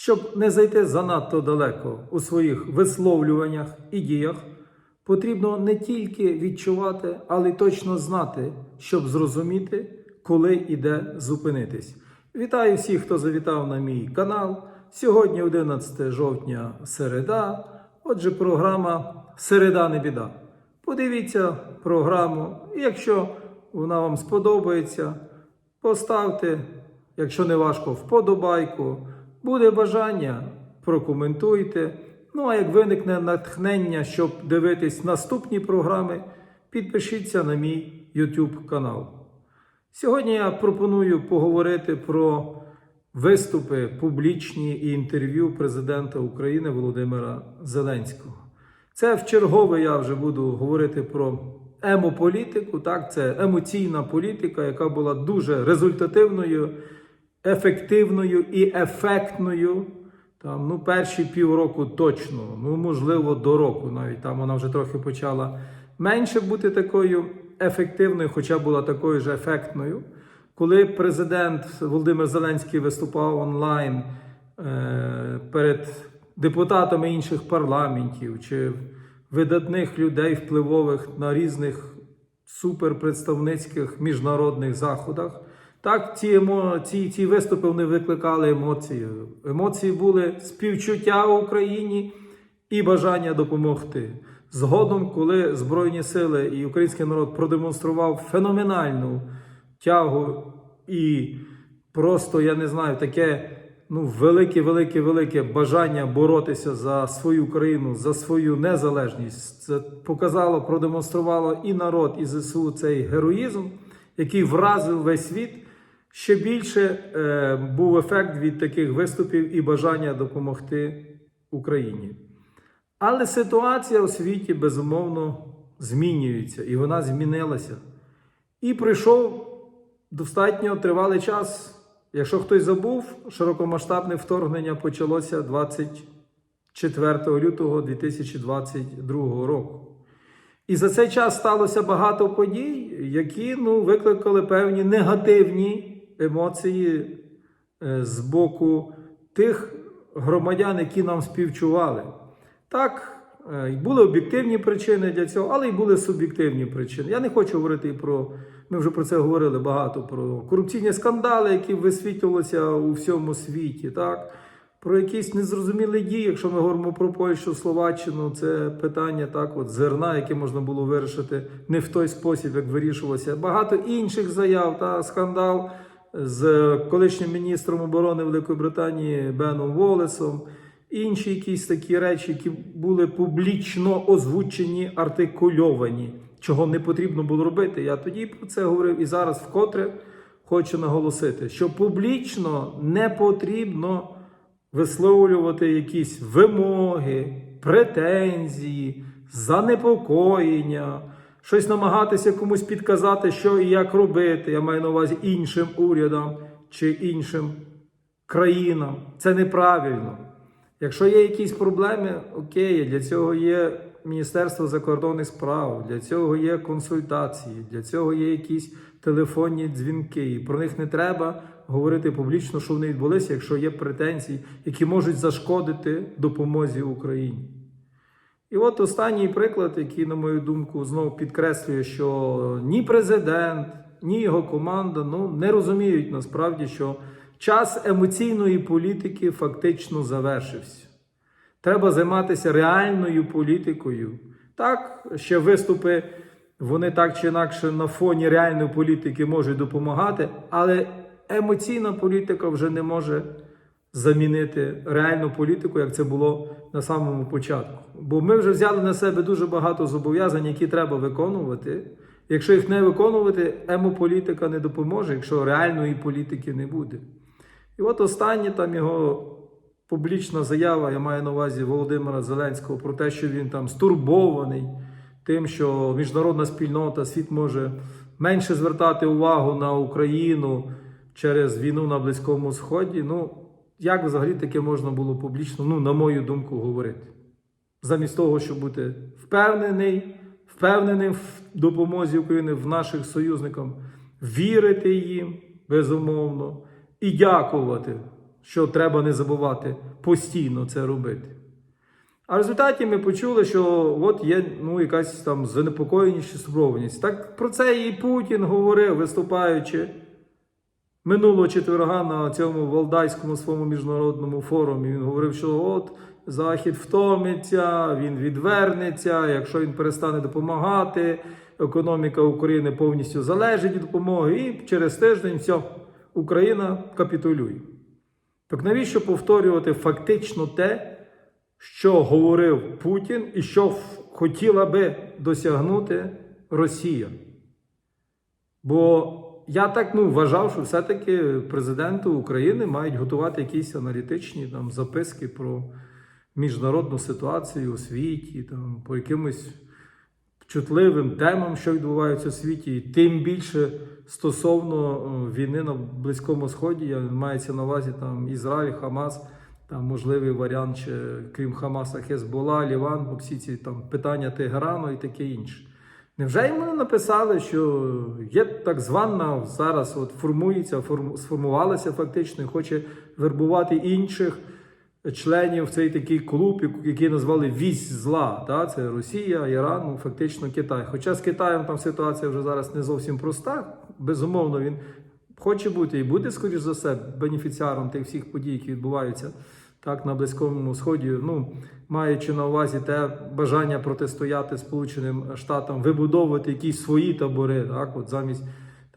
Щоб не зайти занадто далеко у своїх висловлюваннях і діях, потрібно не тільки відчувати, але й точно знати, щоб зрозуміти, коли іде зупинитись. Вітаю всіх, хто завітав на мій канал. Сьогодні 11 жовтня, середа. Отже, програма Середа не біда. Подивіться програму, і якщо вона вам сподобається, поставте, якщо не важко, вподобайку. Буде бажання, прокоментуйте. Ну а як виникне натхнення, щоб дивитись наступні програми, підпишіться на мій YouTube канал. Сьогодні я пропоную поговорити про виступи публічні і інтерв'ю президента України Володимира Зеленського. Це в чергове я вже буду говорити про емополітику. Так, це емоційна політика, яка була дуже результативною, ефективною і ефектною. Там, ну, перші півроку точно, ну можливо, до року. Навіть там вона вже трохи почала менше бути такою ефективною, хоча була такою ж ефектною. Коли президент Володимир Зеленський виступав онлайн е, перед депутатами інших парламентів чи видатних людей, впливових на різних суперпредставницьких міжнародних заходах, так ці, емо, ці, ці виступи вони викликали емоції. Емоції були співчуття Україні і бажання допомогти. Згодом, коли Збройні сили і український народ продемонстрував феноменальну тягу і просто, я не знаю, таке ну, велике, велике, велике бажання боротися за свою країну, за свою незалежність. Це показало, продемонструвало і народ, і ЗСУ цей героїзм, який вразив весь світ. Ще більше е, був ефект від таких виступів і бажання допомогти Україні. Але ситуація у світі безумовно змінюється, і вона змінилася. І прийшов достатньо тривалий час. Якщо хтось забув, широкомасштабне вторгнення почалося 24 лютого 2022 року. І за цей час сталося багато подій, які ну, викликали певні негативні емоції е, з боку тих громадян, які нам співчували. Так, е, були об'єктивні причини для цього, але й були суб'єктивні причини. Я не хочу говорити і про, ми вже про це говорили багато, про корупційні скандали, які висвітлювалися у всьому світі. так. Про якісь незрозумілі дії, якщо ми говоримо про Польщу, Словаччину, це питання так, от зерна, яке можна було вирішити не в той спосіб, як вирішувалося. Багато інших заяв та скандал з колишнім міністром оборони Великої Британії Беном Волесом, інші якісь такі речі, які були публічно озвучені, артикульовані, чого не потрібно було робити. Я тоді про це говорив і зараз вкотре хочу наголосити, що публічно не потрібно висловлювати якісь вимоги, претензії, занепокоєння, щось намагатися комусь підказати, що і як робити. Я маю на увазі іншим урядам чи іншим країнам. Це неправильно. Якщо є якісь проблеми, окей, для цього є Міністерство закордонних справ, для цього є консультації, для цього є якісь телефонні дзвінки. І про них не треба говорити публічно, що вони відбулися, якщо є претензії, які можуть зашкодити допомозі Україні. І от останній приклад, який, на мою думку, знову підкреслює, що ні президент, ні його команда ну, не розуміють насправді, що час емоційної політики фактично завершився. Треба займатися реальною політикою. Так, ще виступи, вони так чи інакше на фоні реальної політики можуть допомагати, але емоційна політика вже не може замінити реальну політику, як це було на самому початку. Бо ми вже взяли на себе дуже багато зобов'язань, які треба виконувати. Якщо їх не виконувати, емополітика не допоможе, якщо реальної політики не буде. І от останнє там його публічна заява, я маю на увазі Володимира Зеленського, про те, що він там стурбований тим, що міжнародна спільнота, світ може менше звертати увагу на Україну через війну на Близькому Сході. Ну, як взагалі таке можна було публічно, ну, на мою думку, говорити? Замість того, щоб бути впевнений, впевненим в допомозі України в наших союзникам, вірити їм, безумовно, і дякувати, що треба не забувати постійно це робити. А в результаті ми почули, що от є ну, якась там занепокоєність чи стурбованість. Так про це і Путін говорив, виступаючи минулого четверга на цьому Валдайському своєму міжнародному форумі. Він говорив, що от Захід втомиться, він відвернеться, якщо він перестане допомагати, економіка України повністю залежить від допомоги, і через тиждень все, Україна капітулює. Так навіщо повторювати фактично те, що говорив Путін і що хотіла би досягнути Росія? Бо я так ну, вважав, що все-таки президенти України мають готувати якісь аналітичні там, записки про міжнародну ситуацію у світі, там, по якимось чутливим темам, що відбувається у світі, тим більше стосовно е, війни на Близькому Сході, я мається на увазі там Ізраїль, Хамас, там можливий варіант, ще, крім Хамаса, Хезбола, Ліван, всі ці там питання Тегерану і таке інше. Невже йому написали, що є так звана зараз от формується, форм- сформувалася фактично і хоче вербувати інших членів в цей такий клуб, який назвали Вісь зла. Та? Це Росія, Іран, ну, фактично Китай. Хоча з Китаєм там ситуація вже зараз не зовсім проста. Безумовно, він хоче бути і буде, скоріш за все, бенефіціаром тих всіх подій, які відбуваються так, на Близькому Сході. Ну, маючи на увазі те бажання протистояти Сполученим Штатам, вибудовувати якісь свої табори, так, от замість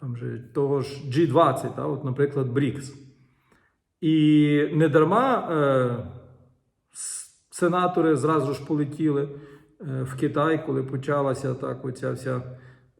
там же, того ж G20, так, от, наприклад, БРІКС. І не дарма е, сенатори зразу ж полетіли е, в Китай, коли почалася так оця вся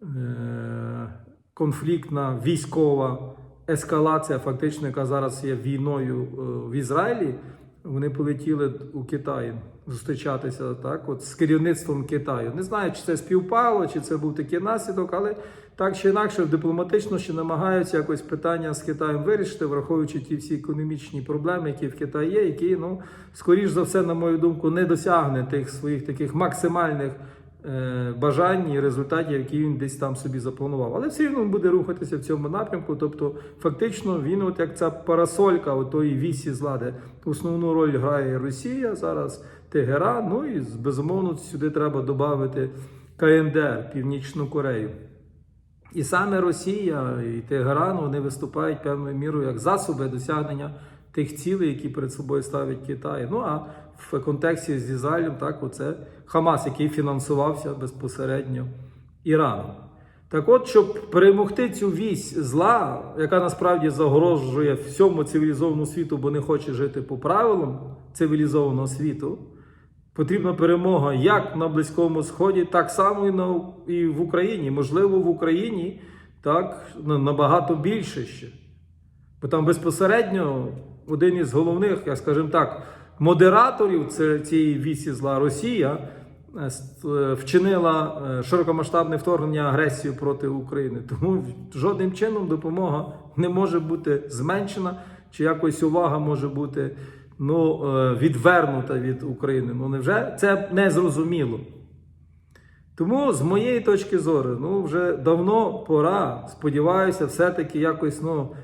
е, конфліктна військова ескалація, фактично, яка зараз є війною е, в Ізраїлі. Вони полетіли у Китай зустрічатися так, от з керівництвом Китаю. Не знаю, чи це співпало, чи це був такий наслідок, але так чи інакше дипломатично ще намагаються якось питання з Китаєм вирішити, враховуючи ті всі економічні проблеми, які в Китаї є, які, ну, скоріш за все, на мою думку, не досягне тих своїх таких максимальних бажань і результатів, які він десь там собі запланував. Але все одно він буде рухатися в цьому напрямку. Тобто, фактично, він, от як ця парасолька отої вісі зла, де основну роль грає Росія зараз, Тегеран. Ну і безумовно сюди треба додати КНДР, Північну Корею. І саме Росія і Тегеран вони виступають певною мірою як засоби досягнення тих цілей, які перед собою ставить Китай. Ну а в контексті з Ізраїлем, так, оце Хамас, який фінансувався безпосередньо Іраном. Так от, щоб перемогти цю вісь зла, яка насправді загрожує всьому цивілізованому світу, бо не хоче жити по правилам цивілізованого світу, Потрібна перемога як на Близькому Сході, так само і, на, і в Україні. Можливо, в Україні так набагато більше ще. Бо там безпосередньо один із головних, як скажімо так, модераторів цієї вісі зла Росія е, е, вчинила е, широкомасштабне вторгнення агресію проти України. Тому жодним чином допомога не може бути зменшена, чи якось увага може бути ну, відвернута від України. Ну невже це не зрозуміло? Тому з моєї точки зору, ну вже давно пора. Сподіваюся, все-таки якось ну,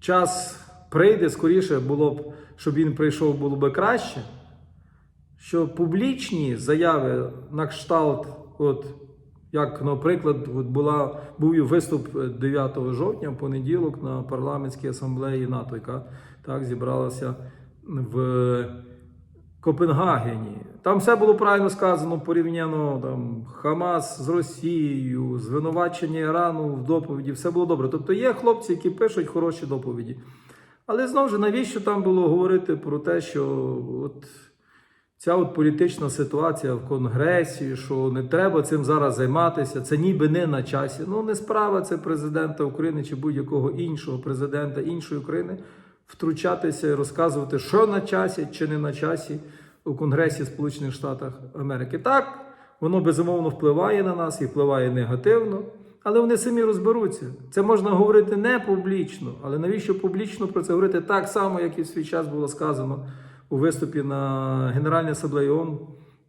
час прийде скоріше було б, щоб він прийшов, було б краще. Що публічні заяви на кшталт, от як, наприклад, от була, був виступ 9 жовтня в понеділок на парламентській асамблеї НАТО, яка так зібралася в Копенгагені. Там все було правильно сказано, порівняно там Хамас з Росією, звинувачення Ірану в доповіді, все було добре. Тобто є хлопці, які пишуть хороші доповіді. Але знову ж навіщо там було говорити про те, що от ця от політична ситуація в Конгресі, що не треба цим зараз займатися, це ніби не на часі. Ну не справа це президента України чи будь-якого іншого президента іншої України втручатися і розказувати, що на часі чи не на часі у Конгресі Сполучених Штатів Америки. Так, воно безумовно впливає на нас і впливає негативно. Але вони самі розберуться. Це можна говорити не публічно, але навіщо публічно про це говорити так само, як і в свій час було сказано у виступі на Генеральній асамблеї ООН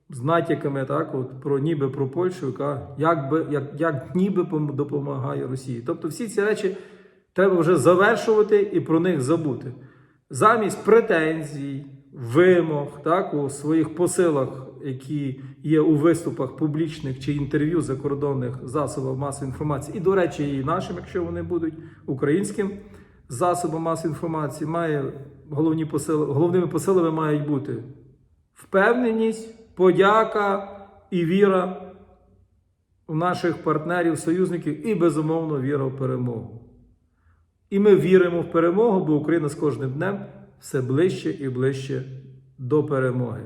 з натяками так, от, про ніби про Польщу, яка як, би, як, як ніби допомагає Росії. Тобто всі ці речі треба вже завершувати і про них забути. замість претензій, вимог, так, у своїх посилах, які є у виступах публічних чи інтерв'ю закордонних засобів масової інформації, і, до речі, і нашим, якщо вони будуть українським засобом масової інформації, має головні посили, головними посилами мають бути впевненість, подяка і віра у наших партнерів, союзників і, безумовно, віра в перемогу. І ми віримо в перемогу, бо Україна з кожним днем все ближче і ближче до перемоги.